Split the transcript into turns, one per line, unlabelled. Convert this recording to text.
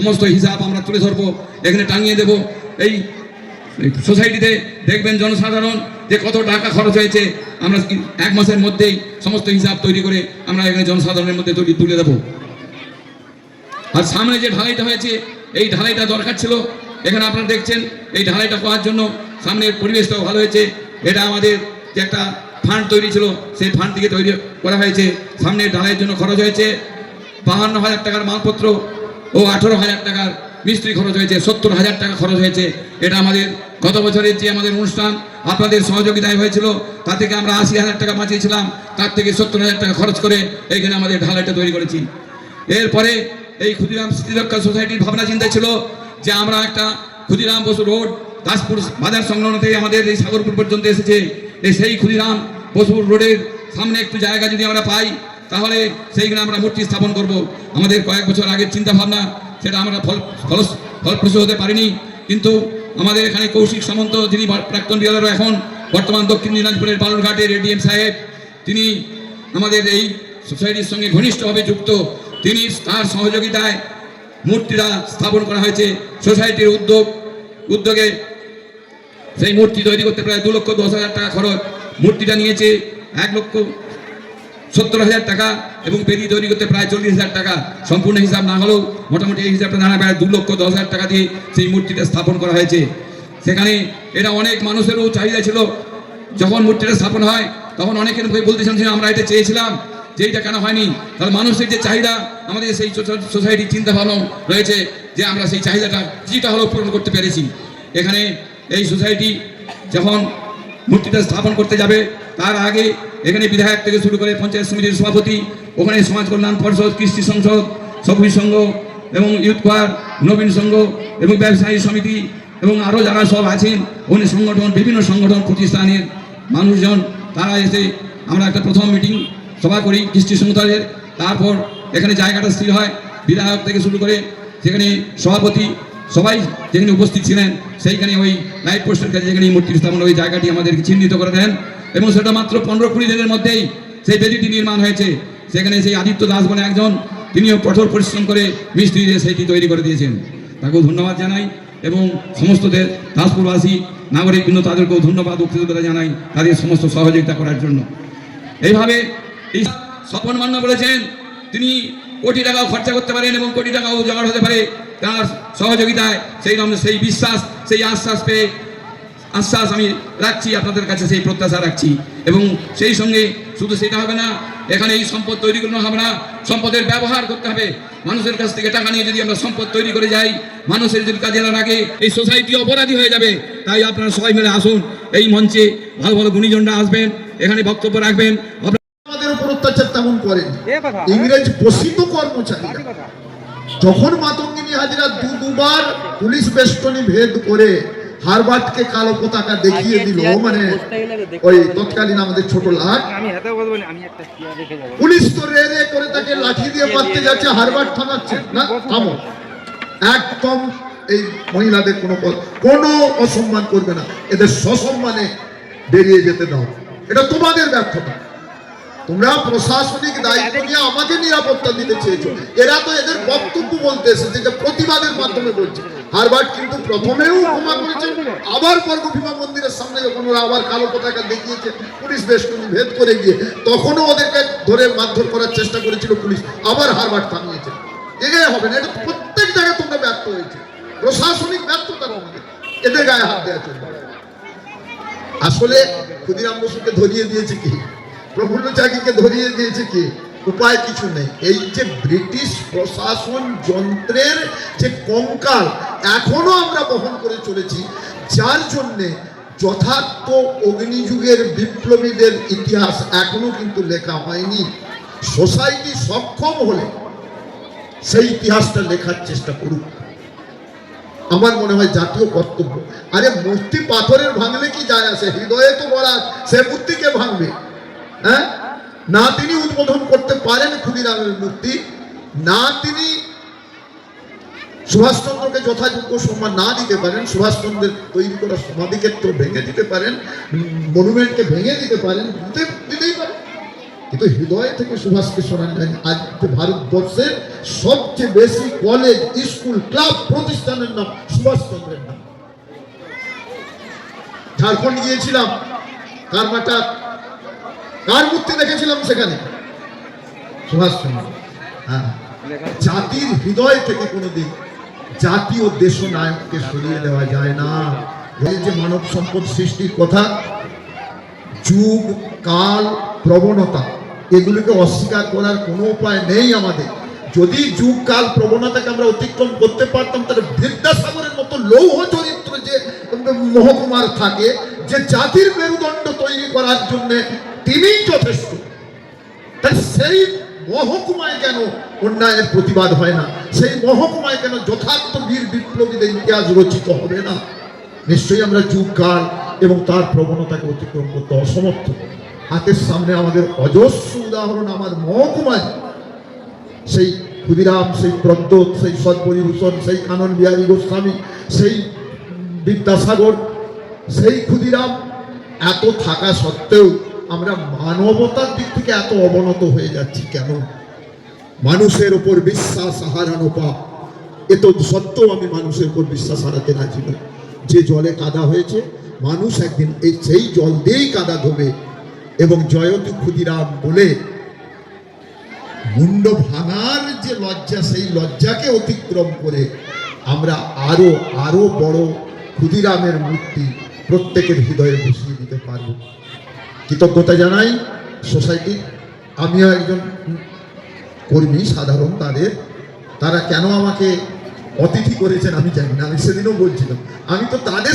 সমস্ত হিসাব আমরা তুলে ধরবো, এখানে টাঙিয়ে দেব। এই সোসাইটিতে দেখবেন জনসাধারণ যে কত টাকা খরচ হয়েছে, আমরা এক মাসের মধ্যেই সমস্ত হিসাব তৈরি করে আমরা এখানে জনসাধারণের মধ্যে তৈরি তুলে দেবো। আর সামনে যে ঢালাইটা হয়েছে, এই ঢালাইটা দরকার ছিল। এখানে আপনারা দেখছেন, এই ঢালাইটা করার জন্য সামনের পরিবেশটাও ভালো হয়েছে। এটা আমাদের যে একটা ফান্ড তৈরি ছিল, সেই ফান্ড থেকে তৈরি করা হয়েছে। সামনে ঢালাইয়ের জন্য খরচ হয়েছে বাহান্ন হাজার টাকার মালপত্র। ও আঠেরো হাজার টাকার মিস্ত্রি খরচ হয়েছে, সত্তর হাজার টাকা খরচ হয়েছে। এটা আমাদের গত বছরের যে আমাদের অনুষ্ঠান, আপনাদের সহযোগিতায় হয়েছিল তা থেকে আমরা আশি হাজার টাকা বাঁচিয়েছিলাম, তার থেকে সত্তর হাজার টাকা খরচ করে এইখানে আমাদের ঢালাইটা তৈরি করেছি। এরপরে এই ক্ষুদিরাম স্মৃতিরক্ষা সোসাইটির ভাবনা চিন্তা ছিল যে আমরা একটা ক্ষুদিরাম বসু রোড, দাসপুর বাজার সংলগ্ন থেকে আমাদের এই সাগরপুর পর্যন্ত এসেছে। সেই ক্ষুদিরাম বসু রোডের সামনে একটু জায়গা যদি আমরা পাই তাহলে সেইখানে আমরা মূর্তি স্থাপন করব। আমাদের কয়েক বছর আগের চিন্তা ভাবনা সেটা আমরা ফল ফল ফলপ্রসূ হতে পারিনি। কিন্তু আমাদের এখানে কৌশিক সামন্ত, যিনি প্রাক্তন বিয়ালারও এখন, বর্তমান দক্ষিণ দিনাজপুরের বালুরঘাটের এডিএম সাহেব, তিনি আমাদের এই সোসাইটির সঙ্গে ঘনিষ্ঠভাবে যুক্ত। তিনি তার সহযোগিতায় মূর্তিটা স্থাপন করা হয়েছে। সোসাইটির উদ্যোগ, উদ্যোগে সেই মূর্তি তৈরি করতে প্রায় দু লক্ষ দশ হাজার টাকা খরচ। মূর্তিটা নিয়েছে এক লক্ষ সত্তর হাজার টাকা এবং বেদি তৈরি করতে প্রায় চল্লিশ হাজার টাকা। সম্পূর্ণ হিসাব না হলেও মোটামুটি এই হিসাবটা দাঁড়ায় প্রায় দু লক্ষ দশ হাজার টাকা দিয়ে সেই মূর্তিটা স্থাপন করা হয়েছে। সেখানে এটা অনেক মানুষেরও চাহিদা ছিল। যখন মূর্তিটা স্থাপন হয়, তখন অনেকের বলতেছেন যে আমরা এটা চেয়েছিলাম যে এইটা কেন হয়নি? তাহলে মানুষের যে চাহিদা, আমাদের সেই সোসাইটির চিন্তা ভাবনা রয়েছে যে আমরা সেই চাহিদাটা কিছুটা হলেও পূরণ করতে পেরেছি। এখানে এই সোসাইটি যখন মূর্তিটা স্থাপন করতে যাবে, তার আগে এখানে বিধায়ক থেকে শুরু করে পঞ্চায়েত সমিতির সভাপতি, ওখানে সমাজ কল্যাণ পরিষদ, কৃষ্টি সংসদ সবুজ সংঘ এবং ইউথ কোয়ার, নবীন সংঘ এবং ব্যবসায়ী সমিতি এবং আরও যারা সব আছেন অন্য সংগঠন, বিভিন্ন সংগঠন, প্রতিষ্ঠানের মানুষজন, তারা এসে আমরা একটা প্রথম মিটিং সভা করি কৃষ্টি সংসদের তারপর এখানে জায়গাটা স্থির হয়, বিধায়ক থেকে শুরু করে সেখানে সভাপতি সবাই যেখানে উপস্থিত ছিলেন, সেইখানে ওই লাইট পোস্টের কাছে যেখানে মূর্তি স্থাপন, ওই জায়গাটি আমাদেরকে চিহ্নিত করে দেন। এবং সেটা মাত্র পনেরো কুড়ি দিনের মধ্যেই সেই বেদিটি নির্মাণ হয়েছে। সেখানে সেই আদিত্য দাস বলে একজন, তিনিও কঠোর পরিশ্রম করে মিস্ত্রি দিয়ে সেইটি তৈরি করে দিয়েছেন। তাকেও ধন্যবাদ জানাই এবং সমস্ত দাসপুরবাসী নাগরিক বৃন্দ তাদেরকেও ধন্যবাদ ও জানাই তাদের সমস্ত সহযোগিতা করার জন্য। এইভাবে এই স্বপন মান্য বলেছেন, তিনি কোটি টাকাও খরচা করতে পারেন এবং কোটি টাকাও জোগাড় হতে পারে। তার সহযোগিতায় সেই সেই বিশ্বাস, সেই আশ্বাস পেয়ে আশ্বাস আমি রাখছি আপনাদের কাছে সেই প্রত্যাশা রাখছি। এবং সেই সঙ্গে শুধু সেটা হবে না এখানে এই সম্পদ তৈরি করানো হবে না সম্পদের ব্যবহার করতে হবে। মানুষের কাছ থেকে টাকা নিয়ে যদি আমরা সম্পদ তৈরি করে যাই মানুষের যদি কাজে না লাগে এই সোসাইটি অপরাধী হয়ে যাবে তাই আপনারা সবাই মিলে আসুন এই মঞ্চে ভালো ভালো গুণীজনরা আসবেন এখানে বক্তব্য রাখবেন।
আমাদের উপর অত্যাচার তেমন করেন ইংরেজ পোষিত
কথা।
যখন মাতঙ্গিনী হাজিরা দু দুবার পুলিশ বেষ্টনী ভেদ করে হারবার্টকে কালো পতাকা দেখিয়ে দিল মানে ওই তৎকালীন আমাদের ছোট লাট। পুলিশ তো রে রে করে তাকে লাঠি দিয়ে মারতে যাচ্ছে হারবার্ট থামাচ্ছে। না থামো। একদম এই মহিলাদের কোনো কোনো অসম্মান করবে না। এদের সসম্মানে বেরিয়ে যেতে দাও। এটা তোমাদের ব্যর্থতা। তোমরা প্রশাসনিক দায়িত্ব নিয়ে আমাকে নিরাপত্তা দিতে চেয়েছো। এরা তো এদের বক্তব্য বলতে এসেছে যে প্রতিবাদের মাধ্যমে বলছে। হারবার্ট কিন্তু প্রথমেও ক্ষমা করেছে। আবার বর্গভীমা মন্দিরের সামনে যখন ওরা আবার কালো পতাকা দেখিয়েছে পুলিশ বেষ্টনী ভেদ করে গিয়ে তখনও ওদেরকে ধরে মারধর করার চেষ্টা করেছিল পুলিশ। আবার হারবার্ট থামিয়েছে। এগিয়ে হবে না এটা প্রত্যেক জায়গায় তোমরা ব্যর্থ হয়েছে। প্রশাসনিক ব্যর্থতা তোমাদের এদের গায়ে হাত দেওয়া চলবে। আসলে ক্ষুদিরাম বসুকে ধরিয়ে দিয়েছে কি? প্রফুল্ল চাকিকে ধরিয়ে দিয়েছে কি? উপায় কিছু নেই। এই যে ব্রিটিশ প্রশাসন যন্ত্রের যে কঙ্কাল, এখনও আমরা বহন করে চলেছি, যার জন্যে যথার্থ অগ্নিযুগের বিপ্লবীদের ইতিহাস এখনও কিন্তু লেখা হয়নি। সোসাইটি সক্ষম হলে সেই ইতিহাসটা লেখার চেষ্টা করুক। আমার মনে হয় জাতীয় কর্তব্য। আরে মূর্তি পাথরের ভাঙলে কি যায় আসে? হৃদয়ে তো বলা সে মূর্তিকে ভাঙবে। হ্যাঁ? না তিনি উদ্বোধন করতে পারেন ক্ষুদিরামের মূর্তি, না তিনি সুভাষচন্দ্রকে যথাযোগ্য সম্মান না দিতে পারেন, সুভাষচন্দ্রের তৈরি করা সমাধিক্ষেত্র ভেঙে দিতে পারেন, মনুমেন্টকে ভেঙে দিতে পারেন, দিতে- দিতেই পারেন। কিন্তু হৃদয় থেকে সুভাষকে সরানো যায়নি আজ ভারতবর্ষের সবচেয়ে বেশি কলেজ স্কুল ক্লাব প্রতিষ্ঠানের নাম সুভাষচন্দ্রের নাম। ঝাড়খণ্ড গিয়েছিলাম, কারমাটা কার মূর্তি দেখেছিলাম সেখানে? সুভাষচন্দ্র। হ্যাঁ। জাতির হৃদয় থেকে কোনোদিন জাতীয় দেশ নায়ককে সরিয়ে দেওয়া যায় না। এই যে মানব সম্পদ সৃষ্টির কথা, যুগ, কাল, প্রবণতা, এগুলিকে অস্বীকার করার কোনো উপায় নেই আমাদের। যদি যুগ, কাল, প্রবণতাকে আমরা অতিক্রম করতে পারতাম, তাহলে বিদ্যাসাগরের মতো লৌহ চরিত্র যে মহকুমার থাকে, যে জাতির মেরুদণ্ড তৈরি করার জন্য তিনিই যথেষ্ট। তাই সেই মহকুমায় কেন অন্যায়ের প্রতিবাদ হয় না? সেই মহকুমায় কেন যথার্থ বীর বিপ্লবীদের ইতিহাস রচিত হবে না? নিশ্চয়ই আমরা যুগকাল এবং তার প্রবণতাকে অতিক্রম করতে অসমর্থ। হাতের সামনে আমাদের অজস্র উদাহরণ আমার মহকুমায়। সেই ক্ষুদিরাম, সেই প্রদ্যোৎ সেই সৎপরিভূষণ, সেই কানন বিহারী গোস্বামী, সেই বিদ্যাসাগর, সেই ক্ষুদিরাম, এত থাকা সত্ত্বেও আমরা মানবতার দিক থেকে এত অবনত হয়ে যাচ্ছি কেন? মানুষের ওপর বিশ্বাস হারানো পাপ। এ তো সত্ত্বেও আমি মানুষের উপর বিশ্বাস হারাতে রাজি নই। যে জলে কাদা হয়েছে, মানুষ একদিন এই সেই জল দিয়েই কাদা ধোবে এবং জয়তী ক্ষুদিরাম বলে, মুন্ড ভাঙার যে লজ্জা, সেই লজ্জাকে অতিক্রম করে আমরা আরও আরও বড় ক্ষুদিরামের মূর্তি প্রত্যেকের হৃদয়ে বসিয়ে দিতে পারব। কৃতজ্ঞতা জানাই সোসাইটি। আমিও একজন কর্মী, সাধারণ তাদের। তারা কেন আমাকে অতিথি করেছেন আমি জানি না, আমি সেদিনও বলছিলাম। আমি তো তাদের